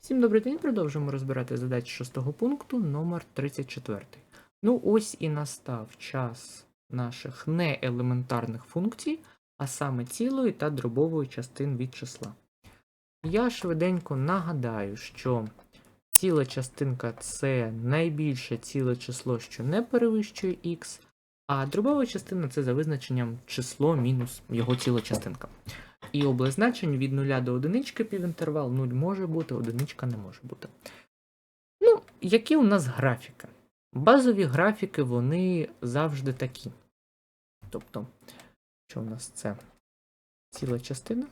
Всім добрий день, продовжуємо розбирати задачі шостого пункту номер 34. Ну, ось і настав час наших неелементарних функцій, а саме цілої та дробової частин від числа. Я швиденько нагадаю, що ціла частинка це найбільше ціле число, що не перевищує х, а дробова частина це за визначенням число мінус його ціла частинка. І область значень від 0 до 1 півінтервал 0 може бути, 1 не може бути. Ну, які у нас графіки? Базові графіки вони завжди такі. Тобто, що у нас це ціла частина?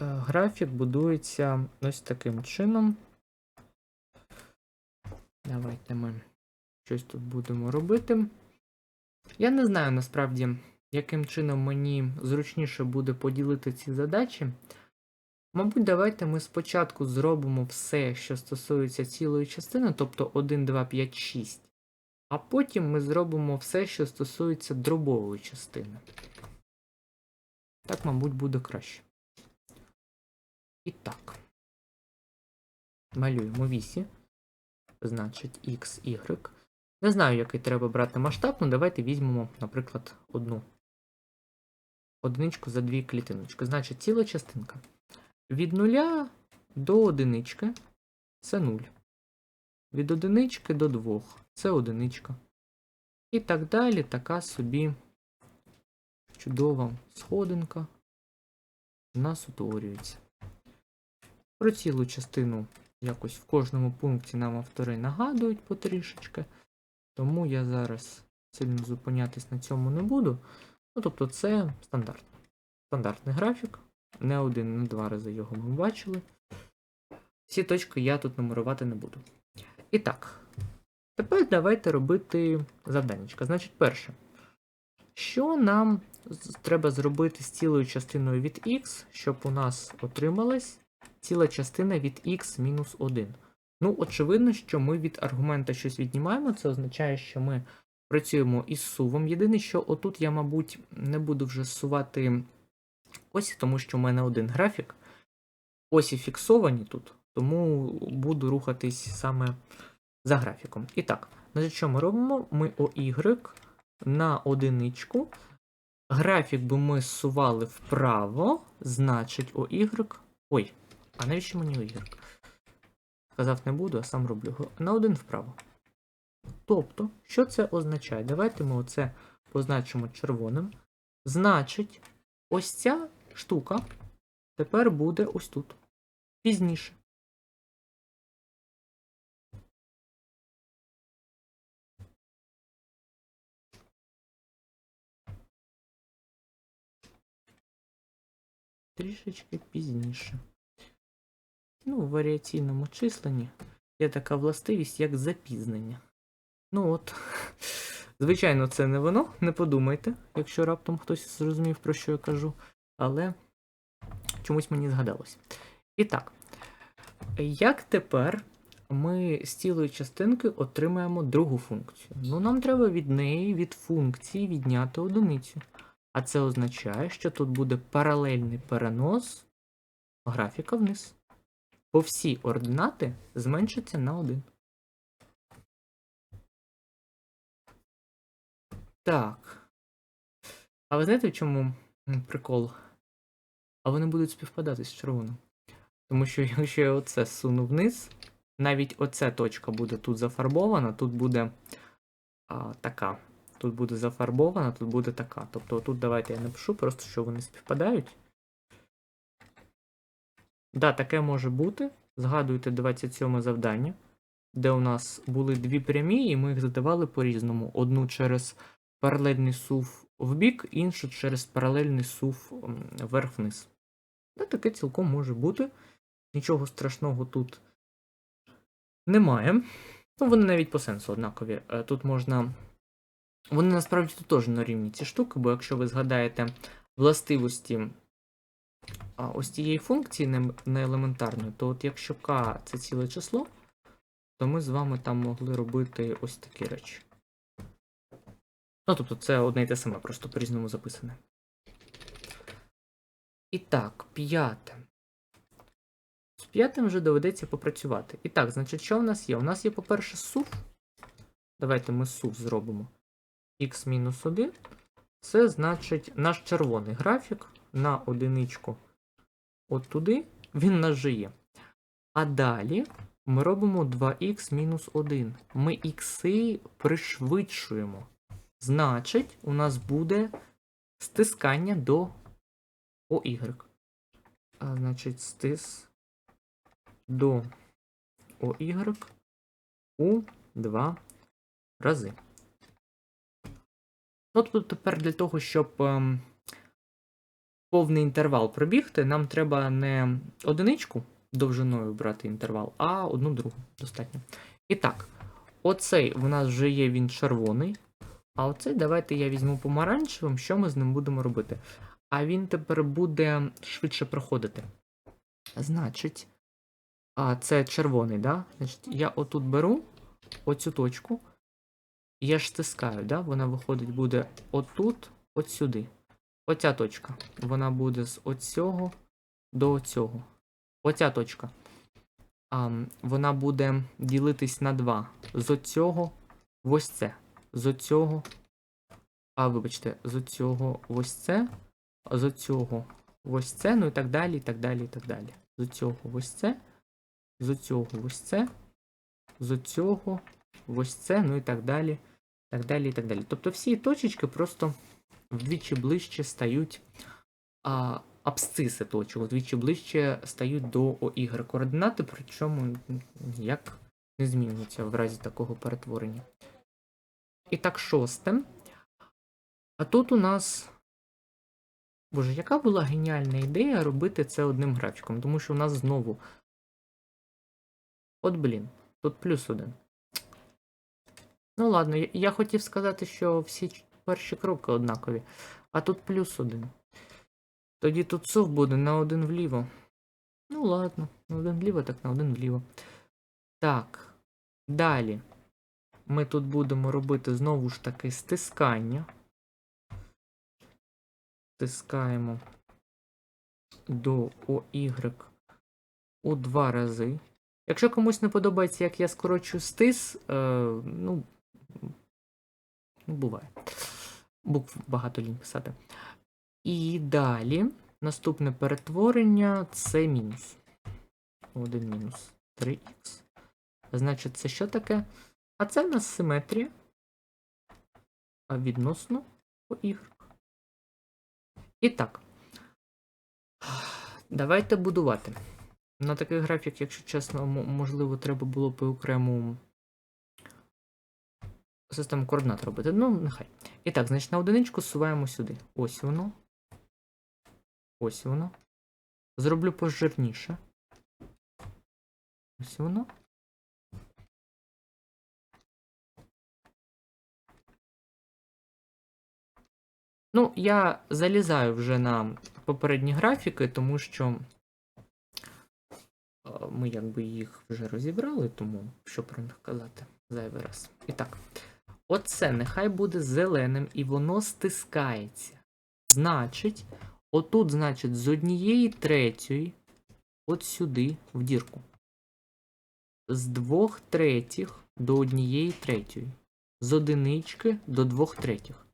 Е, Графік будується ось таким чином. Давайте ми щось тут будемо робити. Я не знаю насправді, яким чином мені зручніше буде поділити ці задачі. Мабуть, давайте ми спочатку зробимо все, що стосується цілої частини, тобто 1, 2, 5, 6. А потім ми зробимо все, що стосується дробової частини. Так, мабуть, буде краще. І так. Малюємо вісі. Значить, x, y. Не знаю, який треба брати масштаб, ну давайте візьмемо, наприклад, одну одиничку за дві клітиночки. Значить, ціла частинка. Від нуля до одинички це 0. Від одинички до 2 це одиничка. І так далі, така собі чудова сходинка у нас утворюється. Про цілу частину якось в кожному пункті нам автори нагадують потрішечки. Тому я зараз сильно зупинятись на цьому не буду. Ну, тобто, це стандарт. Стандартний графік. Не один, не два рази його ми бачили. Всі точки я тут нумерувати не буду. І так, тепер давайте робити завданнячка. Значить, перше. Що нам треба зробити з цілою частиною від x, щоб у нас отрималась ціла частина від x мінус 1? Ну, очевидно, що ми від аргумента щось віднімаємо. Це означає, що ми працюємо із сувом. Єдине, що отут я, мабуть, не буду вже сувати осі, тому що в мене один графік. Осі фіксовані тут, тому буду рухатись саме за графіком. І так, значить, що ми робимо? Ми OY на одиничку. Графік би ми зсували вправо, значить OY. Ой, а навіщо мені OY? Сказав не буду, а сам роблю. На один вправо. Тобто, що це означає? Давайте ми оце позначимо червоним. Значить, ось ця штука тепер буде ось тут. Пізніше. Трішечки пізніше. Ну, у варіаційному численні є така властивість, як запізнення. Ну от, звичайно, це не воно, не подумайте, якщо раптом хтось зрозумів, про що я кажу. Але чомусь мені згадалось. І так, як тепер ми з цілої частинки отримаємо другу функцію? Ну, нам треба від неї, від функції відняти одиницю. А це означає, що тут буде паралельний перенос графіка вниз. Бо всі ординати зменшаться на 1. Так. А ви знаєте, в чому прикол? А вони будуть співпадати з червоним. Тому що якщо я оце суну вниз, навіть оця точка буде тут зафарбована, тут буде а, така. Тут буде зафарбована, тут буде така. Тобто тут давайте я напишу, просто що вони співпадають. Да, таке може бути. Згадуйте 27 завдання, де у нас були дві прямі, і ми їх задавали по-різному. Одну через паралельний сув в бік, іншу через паралельний сув вверх-вниз. Да, таке цілком може бути. Нічого страшного тут немає. Ну, вони навіть по сенсу однакові. Е, Тут можна. Вони насправді тут теж на рівні ці штуки, бо якщо ви згадаєте властивості ось цієї функції не елементарної, то от якщо k це ціле число, то ми з вами там могли робити ось такі речі. Ну, тобто це одне і те саме, просто по-різному записане. І так, п'яте. З п'ятим вже доведеться попрацювати. І так, значить, що в нас є? У нас є, по-перше, сув. Давайте ми сув зробимо. x-1. Це значить наш червоний графік на одиничку от туди. Він у нас же є. А далі ми робимо 2х мінус 1. Ми ікси пришвидшуємо. Значить, у нас буде стискання до ОY. А, значить, стис до ОY у 2 рази. Ну, тут тепер для того, щоб ем, повний інтервал пробігти, нам треба не одиничку довжиною брати інтервал, а одну другу достатньо. І так, оцей в нас вже є він червоний. А оцей давайте я візьму помаранчевим, що ми з ним будемо робити? А він тепер буде швидше проходити. Значить, а це червоний, да? Значить, я отут беру оцю точку. Я ж стискаю, да? Вона виходить буде отут, от сюди. Оця точка. Вона буде з оцього до цього. Оця точка. А, вона буде ділитись на 2. З оцього в ось це. З оцього. А, вибачте, з оцього ось це. З оцього ось це. Ну і так далі, і так далі, і так далі. З оцього ось це. З оцього ось це. З оцього ось це. Ну і так далі. Так далі, і так далі. Тобто всі точечки просто вдвічі ближче стають. А, абсциси точок вдвічі ближче стають до ОY координати, причому ніяк не змінюються в разі такого перетворення. І так, шосте. А тут у нас. Боже, яка була геніальна ідея робити це одним графіком, тому що у нас знову. От, блін, тут плюс один. Ну ладно, я, я хотів сказати, що всі перші кроки однакові, а тут плюс один. Тоді тут сув буде на один вліво. Ну ладно, на один вліво, так на один вліво. Так. Далі. Ми тут будемо робити знову ж таки стискання. Стискаємо до OY у два рази. Якщо комусь не подобається, як я скорочу стис, е, ну, буває. Букв багато лінь писати. І далі наступне перетворення це мінус. 1 мінус 3х. Значить, це що таке? А це в нас симетрія. Відносно y. І так. Давайте будувати. На такий графік, якщо чесно, можливо, треба було б окрему систему координат робити. Ну, нехай. І так, значить, на одиничку зсуваємо сюди. Ось воно. Ось воно. Зроблю пожирніше. Ось воно. Ну, я залізаю вже на попередні графіки, тому що е, ми якби їх вже розібрали, тому що про них казати зайвий раз. І так, оце нехай буде зеленим і воно стискається. Значить, отут, значить, з однієї третьої, от сюди, в дірку. З двох третіх до однієї третьої. З одинички до двох третіх.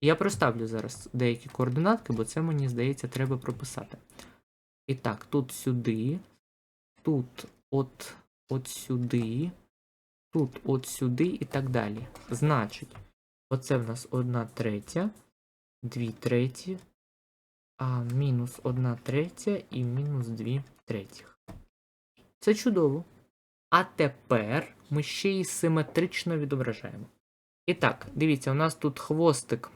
Я проставлю зараз деякі координатки, бо це мені здається треба прописати. І так, тут сюди, тут от, от сюди, тут от сюди і так далі. Значить, оце в нас одна третя, дві треті, а мінус одна третя і мінус дві третіх. Це чудово. А тепер ми ще й симетрично відображаємо. І так, дивіться, у нас тут хвостик,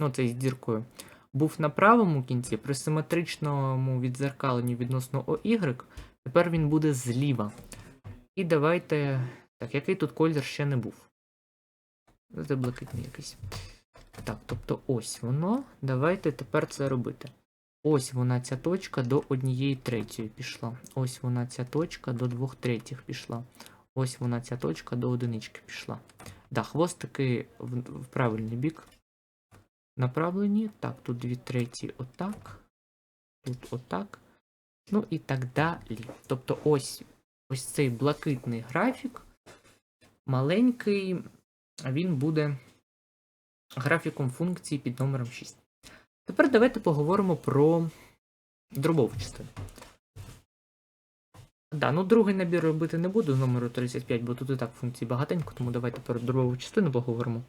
ну цей з діркою, був на правому кінці, при симетричному відзеркаленні відносно OY, тепер він буде зліва. І давайте. Так, який тут колір ще не був? Це блакитний якийсь. Так, тобто ось воно. Давайте тепер це робити. Ось вона ця точка до однієї третьої пішла. Ось вона ця точка до двох третіх пішла. Ось вона ця точка до одинички пішла. Да, хвостики в, в правильний бік направлені. Так, тут дві треті отак. Тут отак. Ну і так далі. Тобто ось ось цей блакитний графік, маленький, він буде графіком функції під номером 6. Тепер давайте поговоримо про дробову частину. Да, ну другий набір робити не буду номеру 35, бо тут і так функцій багатенько, тому давайте про дробову частину поговоримо.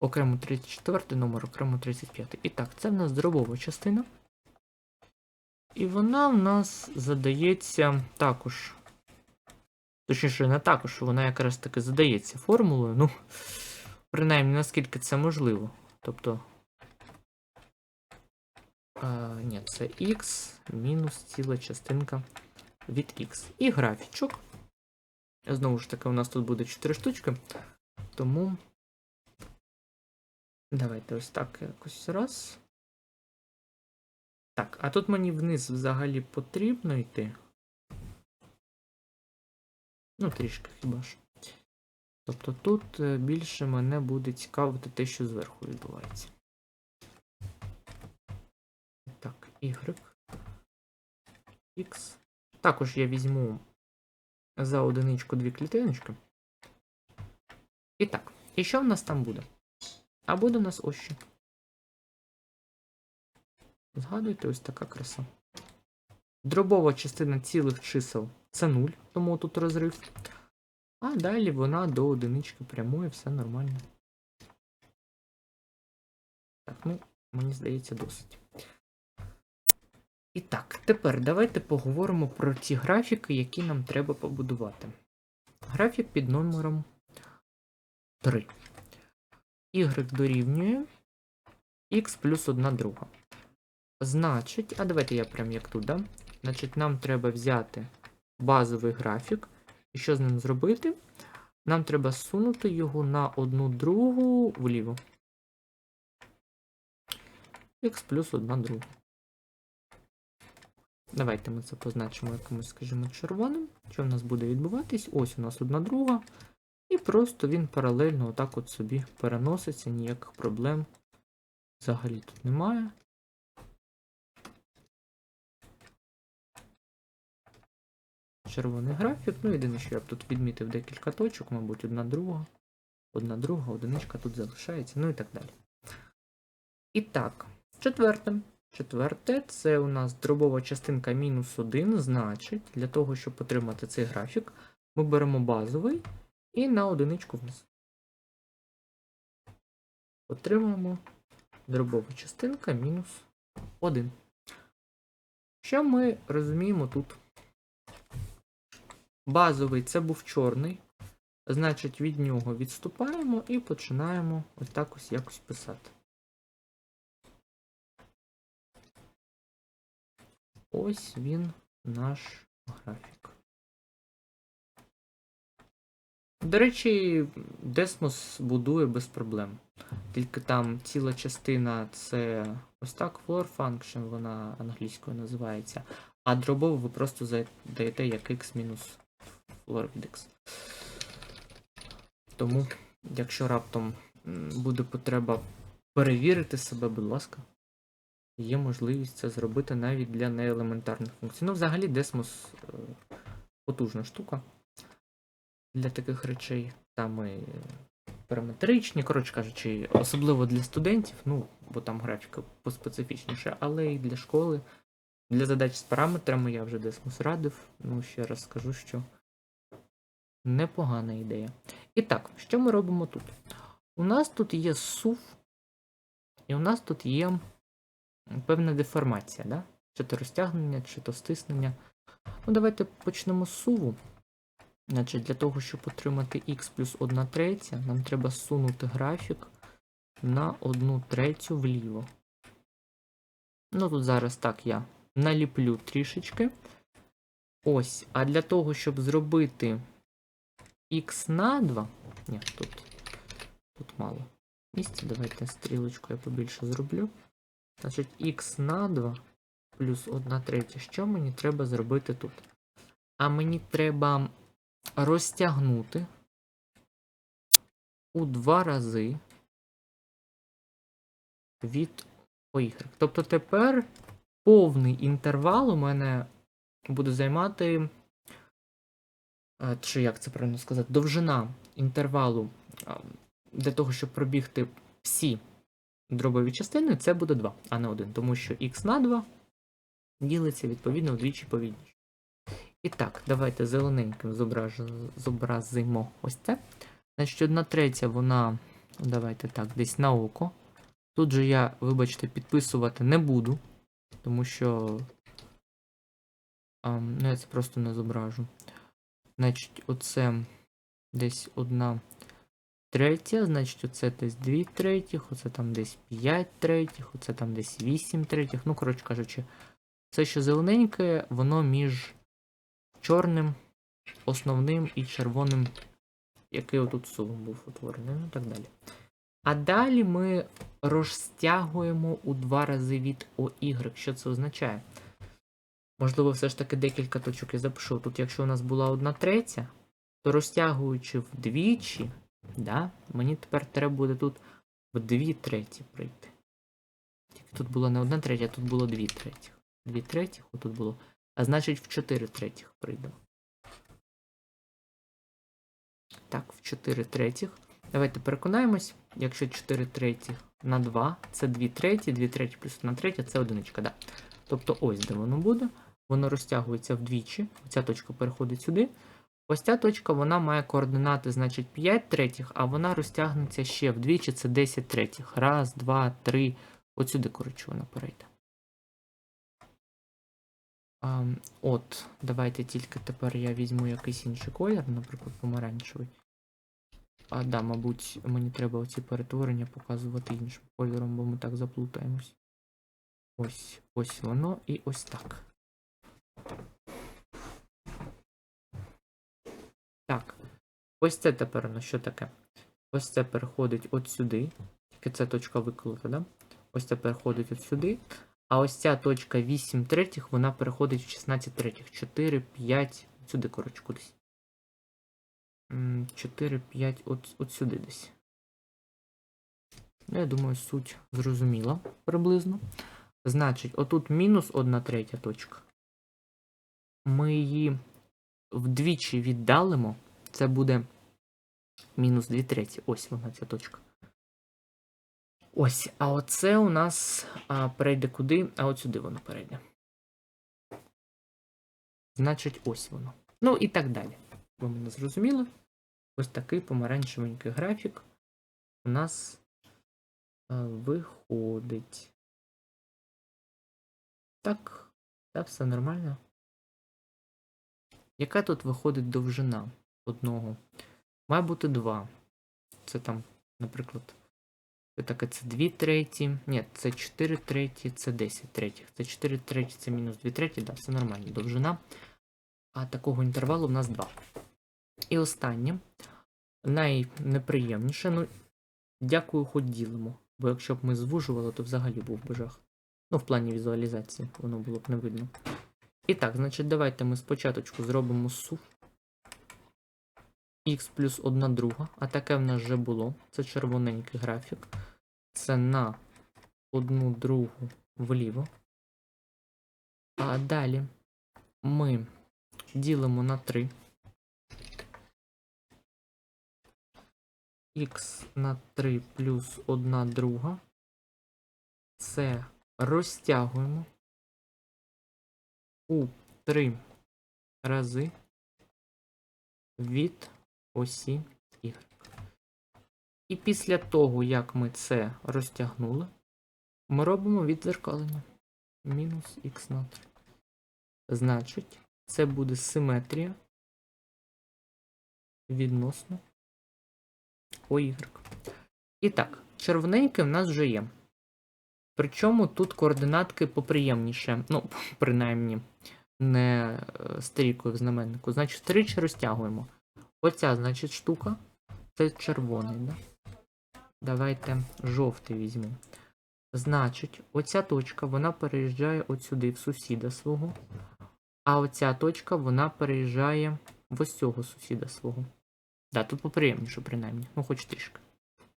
Окремо 34 номер, окремо 35. І так, це в нас дробова частина. І вона в нас задається також. Точніше, не також, вона якраз таки задається формулою. Ну, принаймні, наскільки це можливо. Тобто. А, ні, це x мінус ціла частинка від x. І графічок. Знову ж таки, у нас тут буде 4 штучки. Тому. Давайте ось так якось раз. Так, а тут мені вниз взагалі потрібно йти. Ну, трішки хіба ж. Тобто тут е, більше мене буде цікавити те, що зверху відбувається. Так, Y. X. Також я візьму за одиничку дві клітиночки. І так, і що в нас там буде? А буде у нас ось що. Згадуйте, ось така краса. Дробова частина цілих чисел це 0, тому тут розрив. А далі вона до одинички прямує, все нормально. Так, ну, мені здається, досить. І так, тепер давайте поговоримо про ті графіки, які нам треба побудувати. Графік під номером 3. Y дорівнює x плюс 1 друга. Значить, а давайте я прям як тут, да? Значить, нам треба взяти базовий графік. І що з ним зробити? Нам треба сунути його на одну другу вліво. Х плюс 1 друга. Давайте ми це позначимо якимось, скажімо, червоним. Що в нас буде відбуватись? Ось у нас одна друга. І просто він паралельно отак от собі переноситься, ніяких проблем взагалі тут немає. Червоний графік. Ну, єдине, що я б тут відмітив декілька точок, мабуть, одна друга, одна друга, одиничка тут залишається, ну і так далі. І так, четверте. Четверте, це у нас дробова частинка мінус 1, значить, для того, щоб отримати цей графік, ми беремо базовий і на одиничку вниз. Отримаємо дробова частинка мінус 1. Що ми розуміємо тут? Базовий це був чорний. Значить, від нього відступаємо і починаємо ось так ось якось писати. Ось він наш графік. До речі, Desmos будує без проблем. Тільки там ціла частина це ось так floor function, вона англійською називається. А дробову ви просто задаєте як x мінус floor від x. Тому, якщо раптом буде потреба перевірити себе, будь ласка, є можливість це зробити навіть для неелементарних функцій. Ну, взагалі, Desmos е, потужна штука для таких речей. Там і параметричні, коротше кажучи, особливо для студентів, ну, бо там графіка поспецифічніше, але і для школи. Для задач з параметрами я вже Desmos радив. Ну, ще раз скажу, що непогана ідея. І так, що ми робимо тут? У нас тут є SUV, і у нас тут є певна деформація, да? чи то розтягнення, чи то стиснення. Ну, давайте почнемо з суву. Значить, для того, щоб отримати x плюс 1 третя, нам треба сунути графік на 1 третю вліво. Ну, тут зараз так я наліплю трішечки. Ось. А для того, щоб зробити x на 2. Ні, тут, тут мало місця. Давайте стрілочку я побільше зроблю. Значить, x на 2 плюс 1 третя. Що мені треба зробити тут? А мені треба розтягнути у два рази від Y. Тобто тепер повний інтервал у мене буде займати. е, Чи як це правильно сказати? Довжина інтервалу для того, щоб пробігти всі дробові частини, це буде 2, а не 1, тому що х на 2 ділиться відповідно вдвічі повільніше. І так, давайте зелененьким зобразимо ось це. Значить, одна третя, вона, давайте так, десь на око. Тут же я, вибачте, підписувати не буду, тому що. А, ну, я це просто не зображу. Значить, оце десь одна третя, значить, оце десь 2 третіх, оце там десь 5 третіх, оце там десь 8 третіх. Ну, коротше кажучи, все, що зелененьке, воно між чорним, основним і червоним, який отут сувом був утворений, ну так далі. А далі ми розтягуємо у два рази від OY. Що це означає? Можливо, все ж таки декілька точок я запишу. Тут, якщо у нас була одна третя, то розтягуючи вдвічі, да, мені тепер треба буде тут в дві треті прийти. Тільки тут було не одна третя, а тут було дві третіх. Дві третіх, отут було. А значить в 4 третіх прийдемо. Так, в 4 третіх. Давайте переконаємось, якщо 4 третіх на 2, це 2 треті, 2 треті плюс 1 третя, це одиничка, да. Тобто ось де воно буде. Воно розтягується вдвічі. Ця точка переходить сюди. Ось ця точка вона має координати, значить, 5 третіх, а вона розтягнеться ще вдвічі, це 10 третіх. Раз, два, три. От сюди, коротше, вона перейде. А, от, давайте тільки тепер я візьму якийсь інший колір, наприклад, помаранчевий. А, да, мабуть, мені треба оці перетворення показувати іншим кольором, бо ми так заплутаємось. Ось, ось воно і ось так. Так. Ось це тепер ну що таке? Ось це переходить от сюди. Тільки це точка виколота, да? Ось це переходить от сюди. А ось ця точка 8 третіх, вона переходить в 16 третіх. 4, 5, сюди, коротше, кудись. 4, 5, от, от сюди десь. Ну, я думаю, суть зрозуміла приблизно. Значить, отут мінус 1 третя точка. Ми її вдвічі віддалимо. Це буде мінус 2 треті. Ось вона ця точка. Ось, а оце у нас а, перейде куди, а от сюди воно перейде. Значить, ось воно. Ну і так далі. Ви мене зрозуміли? Ось такий помаранчевенький графік у нас а, виходить. Так, так, все нормально. Яка тут виходить довжина одного? Має бути 2. Це там, наприклад. Це таке це 2 треті. Ні, це 4 треті, це 10 третіх. Це 4 треті, це мінус 2 треті, да, все нормально. Довжина. А такого інтервалу в нас 2. І останнє. Найнеприємніше, ну, дякую, хоч ділимо. Бо якщо б ми звужували, то взагалі був би жах. Ну, в плані візуалізації, воно було б не видно. І так, значить, давайте ми спочатку зробимо сув. Х плюс 1 друга, а таке в нас вже було. Це червоненький графік. Це на одну другу вліво. А далі ми ділимо на 3. Х на 3 плюс 1 друга. Це розтягуємо у 3 рази від осі Y. І після того, як ми це розтягнули, ми робимо відзеркалення. Мінус х на 3. Значить, це буде симетрія відносно OY. І так, червоненьке в нас вже є. Причому тут координатки поприємніше. Ну, принаймні, не е, стрілкою в знаменнику. Значить, тричі розтягуємо. Оця, значить, штука. Це червоний, да? Давайте жовтий візьмемо. Значить, оця точка, вона переїжджає от сюди, в сусіда свого. А оця точка, вона переїжджає в ось цього сусіда свого. Да, тут поприємніше, принаймні. Ну, хоч трішки.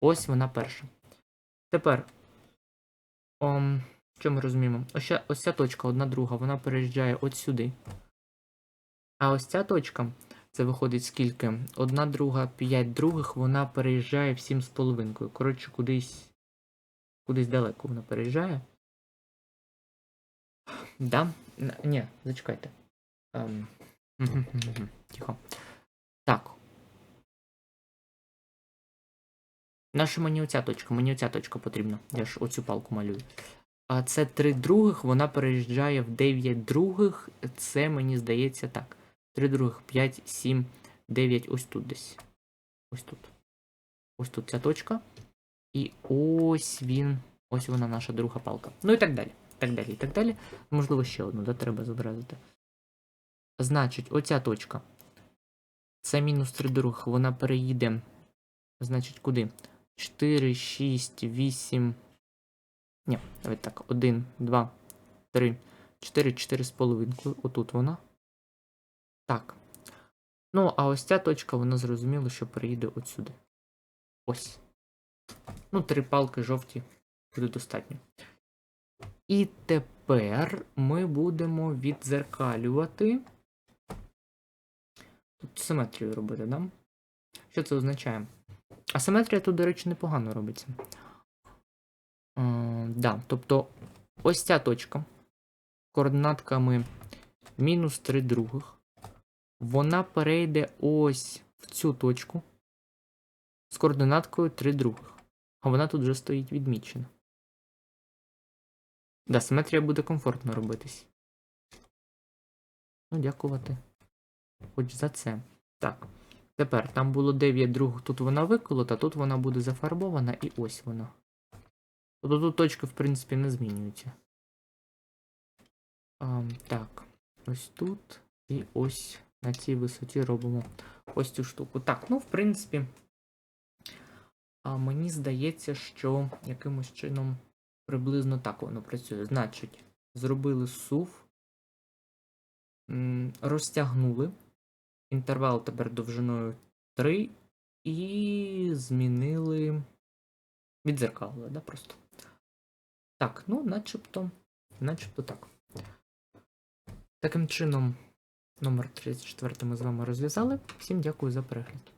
Ось вона перша. Тепер. Ом, що ми розуміємо? Ось ось ця точка, одна друга, вона переїжджає от сюди. А ось ця точка, це виходить скільки? Одна друга, п'ять других, вона переїжджає в сім з половинкою. Коротше, кудись. Кудись далеко вона переїжджає. Да? Ні, зачекайте. Ем. Тихо. Так. Наша мені оця точка, мені оця точка потрібна. Я ж оцю палку малюю. А це 3 других, вона переїжджає в 9 других. Це мені здається так. 3 других, 5, 7, 9, ось тут десь. Ось тут. Ось тут ця точка. І ось він. Ось вона наша друга палка. Ну і так далі. Так далі, і так далі. Можливо, ще одну, да, треба зобразити. Значить, оця точка. Це мінус 3 других, вона переїде. Значить, куди? 4, 6, 8. Ні, давайте так. 1, 2, 3, 4, 4 з половинкою. Отут вона. Так. Ну, а ось ця точка, вона зрозуміло, що переїде от сюди. Ось. Ну, три палки жовті буде достатньо. І тепер ми будемо відзеркалювати. Тут симетрію робити, да? Що це означає? Асиметрія тут, до речі, непогано робиться. Е, да, тобто ось ця точка координатками мінус 3 других. Вона перейде ось в цю точку з координаткою 3 других. А вона тут вже стоїть відмічена. Да, симетрія буде комфортно робитись. Ну, дякувати. Хоч за це. Так. Тепер там було 9 других, тут вона виколота, тут вона буде зафарбована і ось вона. Тобто тут точки, в принципі, не змінюються. А, так, ось тут і ось на цій висоті робимо ось цю штуку. Так, ну, в принципі, мені здається, що якимось чином приблизно так воно працює. Значить, зробили сув, розтягнули. Інтервал тепер довжиною 3 і змінили. Відзеркалили, да, просто. Так, ну, начебто, начебто так. Таким чином, номер 34 ми з вами розв'язали. Всім дякую за перегляд.